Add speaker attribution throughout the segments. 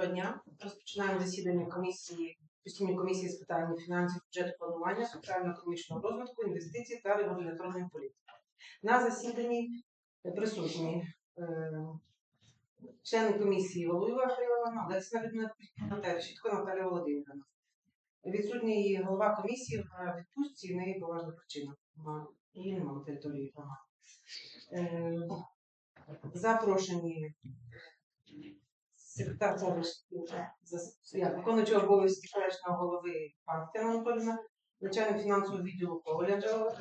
Speaker 1: Доброго дня. Розпочинаємо засідання комісії, постійної комісії з питань фінансів, бюджету, планування, соціально-економічного розвитку, інвестицій та регуляторної політики. На засіданні присутні е, члени комісії Волуєва Григорівна, Лесна Людмила Щитко Наталія Володимирівна. Відсутній голова комісії в відпустці, і неї поважна причина. Її немає території громади. Е, Запрошені секретар зас- як, обов'язки селищного голови Тетяна Анатоліна, начальник фінансового відділу Анжела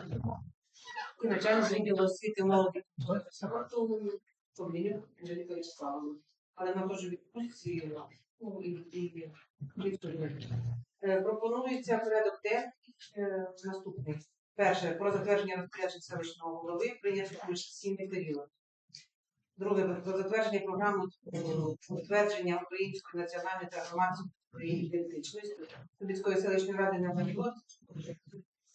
Speaker 1: і начальник відділу освіти молоді Павлінів Анжеліка Вячеславовна. Але вона теж відпустці ну, і, Е, Пропонується порядок денний е, наступний. Перше, про затвердження розпоряджень селищного голови прийняти сесійний період. Друге, про затвердження програми е, утвердження української національної та громадської ідентичності Трубецької селищної ради на період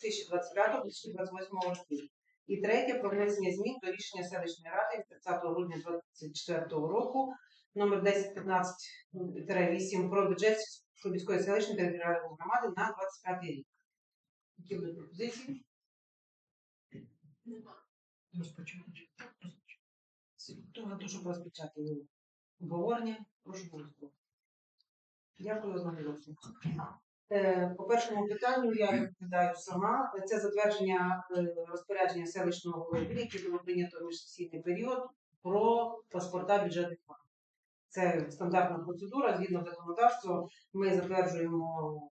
Speaker 1: 2025-2028 років. І третє, про внесення змін до рішення селищної ради 30 грудня 2024 року номер 1015-8 про бюджет Трубецької селищної територіальної громади на 25 рік. Які будуть пропозиції? Хто готов, щоб розпочати обговорення? Прошу голосувати. Дякую одноголосно. Е, По першому питанню я відповідаю сама. Це затвердження е, розпорядження селищного голови, яке було прийнято в міжсесійний період про паспорта бюджетних фондів. Це стандартна процедура. Згідно законодавства, ми затверджуємо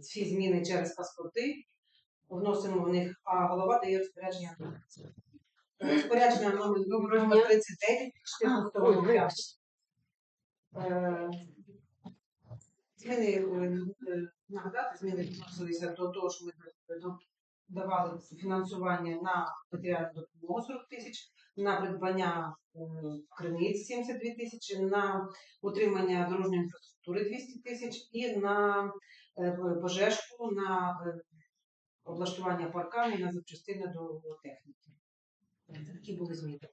Speaker 1: всі зміни через паспорти, вносимо в них, а голова дає розпорядження. Розпорядження номер номер 39 14 року. Е, Зміни е, е, нагадати, зміни відносилися до того, що ми до- давали фінансування на матеріальну допомогу 40 тисяч, на придбання е, криниць 72 тисячі, на утримання дорожньої інфраструктури 200 тисяч і на е, пожежку, на е, облаштування паркану і на запчастини до техніки. Такі були зміни.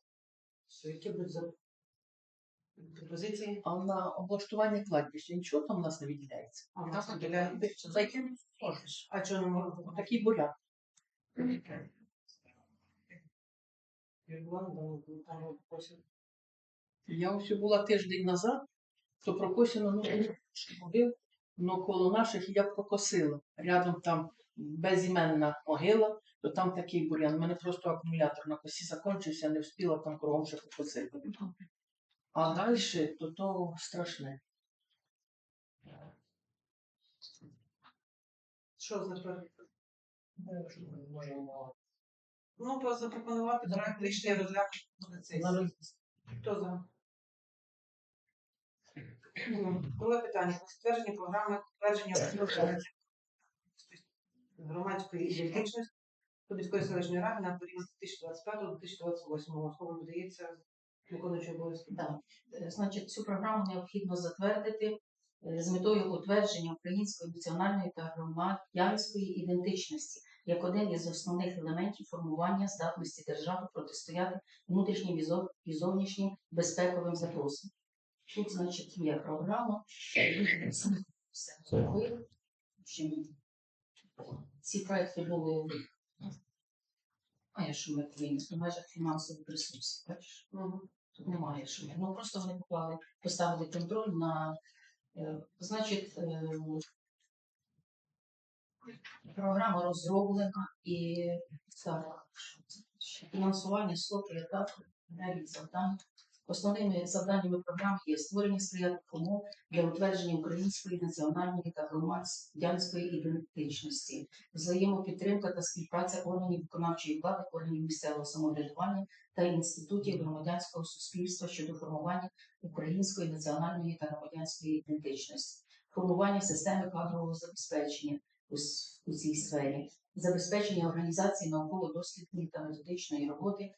Speaker 1: Що, які будуть за пропозиції?
Speaker 2: А на облаштування кладбища нічого там у нас не виділяється.
Speaker 1: А, у нас виділяється.
Speaker 2: Зайти не можеш.
Speaker 1: А чого не можна?
Speaker 2: Такий буряк.
Speaker 1: Я там я
Speaker 2: ось була тиждень назад, то прокосено, ну, ходив, ну коло наших я прокосила. Рядом там безіменна могила, то там такий бурян. У мене просто акумулятор на косі закінчився, не встигла там кругом ще покосити. А далі то то страшне.
Speaker 1: Що за проект? Ну, то запропонувати проект рішення розглянути на. Хто за? Ну, Друге питання. Про затвердження програми підтвердження громадської ідентичності Подільської селищної ради на період 2025-2028 Слово надається виконуючий обов'язки.
Speaker 3: Е, Значить, цю програму необхідно затвердити е, з метою утвердження української національної та громадянської ідентичності як один із основних елементів формування здатності держави протистояти внутрішнім і зовнішнім безпековим загрозам. Тут, значить, є програма. е, Все зробили. Ці проекти були. А я що ми повинні в межах фінансових ресурсів, бачиш? Тут немає що. Ну просто вони поклали, поставили контроль на е, значить. Е, програма розроблена і фінансування слоти етапу перелік завдань. Основними завданнями програми є створення сприятливих умов для утвердження української національної та громадянської ідентичності, взаємопідтримка та співпраця органів виконавчої влади, органів місцевого самоврядування та інститутів громадянського суспільства щодо формування української національної та громадянської ідентичності, формування системи кадрового забезпечення у, цій сфері, забезпечення організації науково-дослідної та методичної роботи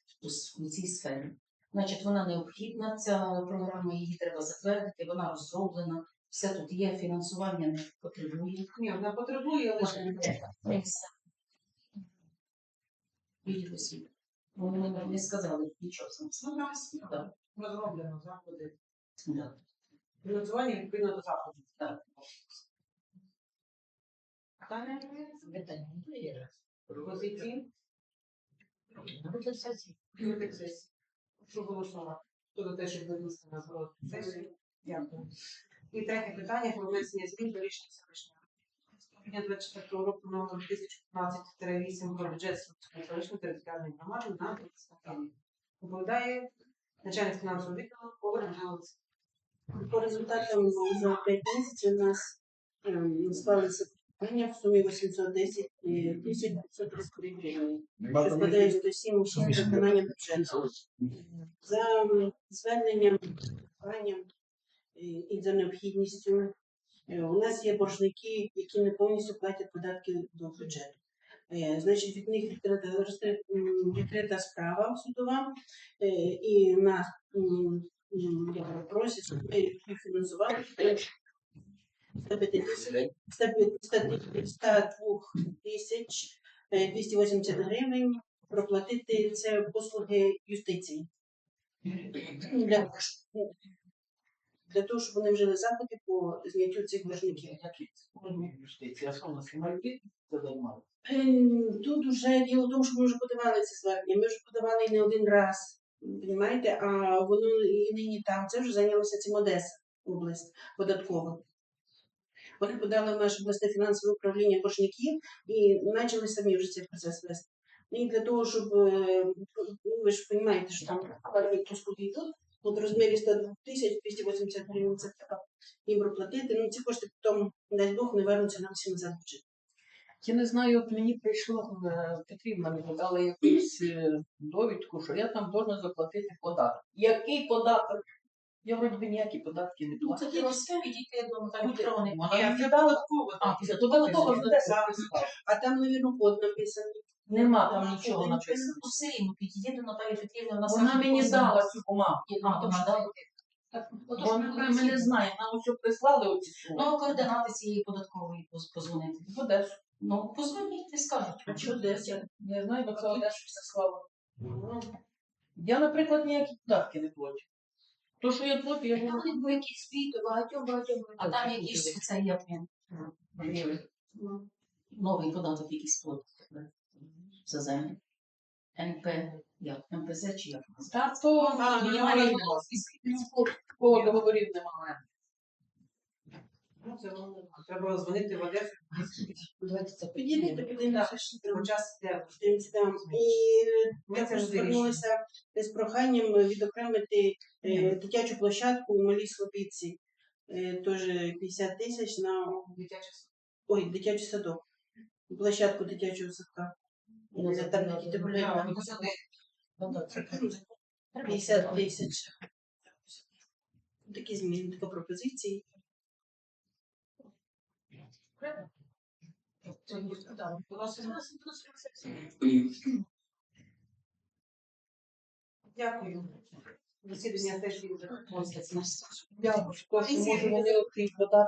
Speaker 3: у цій сфері. Значить, вона необхідна, ця програма, її треба затвердити, вона розроблена, все тут є, фінансування не потребує.
Speaker 1: Ні, вона потребує, але ж
Speaker 3: все. Відділ. Вони не, не сказали нічого.
Speaker 1: Ну, нас
Speaker 3: Да,
Speaker 1: розроблено заходи.
Speaker 3: да.
Speaker 1: Фінансування відповідно до заходу.
Speaker 3: Так.
Speaker 1: Питання?
Speaker 3: Питання. Буде сесія.
Speaker 1: Сесії. Хто те, щоб винести на розгляд сесію? Дякую. І третє питання про внесення змін до рішення селищної ради. 24 року номер 1015-8 про бюджет Сумської селищної територіальної громади на 30 років. Доповідає начальник фінансового відділу Коваль Галиця.
Speaker 4: По результатам за 5 місяців у нас ем, склалися питання в сумі 810 тисяч 533 гривень, що складає 107 виконання бюджету. За зверненням, проханням е, і за необхідністю е, у нас є боржники, які не повністю платять податки до бюджету. Е, Значить, від них відкрита, відкрита справа судова, і нас просять, фінансували 102 тисяч е, 280 гривень проплатити це послуги юстиції. Для, для того, щоб вони вжили заходи по зняттю цих боржників.
Speaker 2: Юстиція, нас це займали.
Speaker 4: Ем, Тут вже діло в тому, що ми вже подавали це звернення. Ми вже подавали не один раз. Понімаєте? А воно і нині там. Це вже зайнялося цим Одеса область податкова. Вони подали в наше обласне фінансове управління боржників і почали самі вже цей процес вести. І для того, щоб е, ну, ви ж розумієте, що там послуги йдуть, от в розмірі 102 тисяч 280 гривень це треба їм проплатити. Ну ці кошти потім, дай Бог, не вернуться нам всі назад бюджет.
Speaker 2: Я не знаю, от мені прийшло е, Петрівна мені дала якусь е, довідку, що я там должна заплатити податок. Який податок? Я вроді би ніякі податки не
Speaker 3: Ну, це
Speaker 2: плачу.
Speaker 3: ті розсеві, дійти до Наталі Петровни.
Speaker 2: Я віддала
Speaker 3: А, після того того ж
Speaker 4: А там, навірно, код написаний.
Speaker 2: Нема там нічого
Speaker 3: Ну,
Speaker 2: написано.
Speaker 3: все рівно, підійди до Наталі Петрівни, вона
Speaker 2: Вона
Speaker 3: сама
Speaker 2: мені
Speaker 3: познала.
Speaker 2: дала цю бумагу.
Speaker 3: А, вона дала. Так, отож,
Speaker 2: Вона
Speaker 3: ми
Speaker 2: мене не знає, нам усе прислали оці суми.
Speaker 3: Ну, координати цієї податкової поз- позвонити.
Speaker 2: В Одесу.
Speaker 3: Ну, позвоніть і скажуть.
Speaker 2: А що Одеса? Не знаю, бо це Одесу все слава. Я, наприклад, ніякі податки не плачу. То, що я плачу, я
Speaker 3: Там
Speaker 2: не
Speaker 3: був якийсь світ, багатьом, багатьом. А там якийсь цей як він. Новий податок якийсь плод За землю. НП, як? МПЗ чи як?
Speaker 2: Та то
Speaker 1: А,
Speaker 2: немає
Speaker 1: немає.
Speaker 2: договорів немає.
Speaker 1: Ну, це воно. Треба дзвонити в Одесу.
Speaker 3: Давайте це
Speaker 4: Підійдете, подивимося, що там.
Speaker 1: Час йде.
Speaker 4: Подивимося там. І
Speaker 1: Ми це
Speaker 4: також
Speaker 1: ж
Speaker 4: звернулися з проханням відокремити е, дитячу площадку у Малій Слобідці. Е, Теж 50 тисяч на
Speaker 1: Дитяче
Speaker 4: ой, дитячий садок. Площадку дитячого садка.
Speaker 3: Ну,
Speaker 4: Там діти
Speaker 1: Я,
Speaker 4: гуляють.
Speaker 1: ну, посади.
Speaker 3: Ну,
Speaker 4: 50 тисяч. Такі зміни, така пропозиції.
Speaker 1: Дякую. Засідання теж відбувається.
Speaker 2: Я що може вони окрім податку